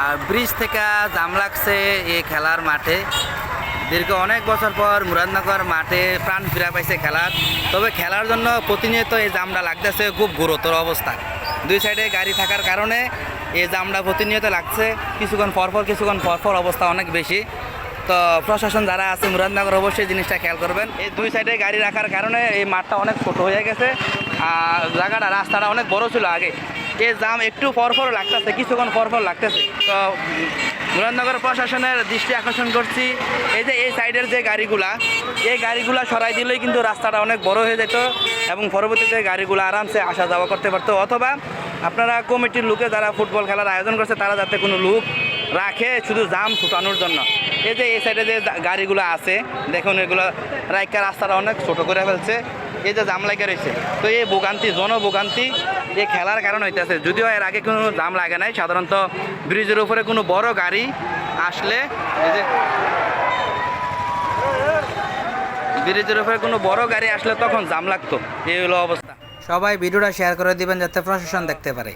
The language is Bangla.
আর ব্রিজ থেকে জাম লাগছে এই খেলার মাঠে। দীর্ঘ অনেক বছর পর মুরাদনগর মাঠে প্রাণ ফিরা পাইছে খেলার। তবে খেলার জন্য প্রতিনিয়ত এই জামটা লাগতেছে, খুব গুরুতর অবস্থা। দুই সাইডে গাড়ি থাকার কারণে এই জামটা প্রতিনিয়ত লাগছে। কিছুক্ষণ পরপর কিছুক্ষণ পরপর অবস্থা অনেক বেশি। তো প্রশাসন যারা আছে মুরাদনগর, অবশ্যই জিনিসটা খেয়াল করবেন। এই দুই সাইডে গাড়ি রাখার কারণে এই মাঠটা অনেক ছোট হয়ে গেছে। আর জায়গাটা, রাস্তাটা অনেক বড় ছিল আগে। এই জাম একটু পরপর লাগতেছে, কিছুক্ষণ পরপর লাগতেছে। তো মুরাদনগর প্রশাসনের দৃষ্টি আকর্ষণ করছি। এই যে এই সাইডের যে গাড়িগুলা, এই গাড়িগুলা সরাই দিলেই কিন্তু রাস্তাটা অনেক বড় হয়ে যেত এবং পরবর্তীতে গাড়িগুলো আরামসে আসা যাওয়া করতে পারতো। অথবা আপনারা কমিটির লোকে যারা ফুটবল খেলার আয়োজন করছে, তারা যাতে কোনো লোক রাখে শুধু জাম ছুটানোর জন্য। এই যে এই সাইডে যে গাড়িগুলো আছে, দেখুন এগুলো রাইকার রাস্তাটা অনেক ছোট করে ফেলছে। এই যে জাম লাগে রয়েছে। তো এই ভোগান্তি, জনভোগান্তি এই খেলার কারণ হইতেছে, যদিও এর আগে কোনো দাম লাগে নাই, সাধারণত ব্রিজের উপরে কোনো বড় গাড়ি আসলে ব্রিজের উপরে কোনো বড় গাড়ি আসলে তখন জাম লাগতো, এই হলো অবস্থা। সবাই ভিডিওটা শেয়ার করে দিবেন যাতে প্রশাসন দেখতে পারে।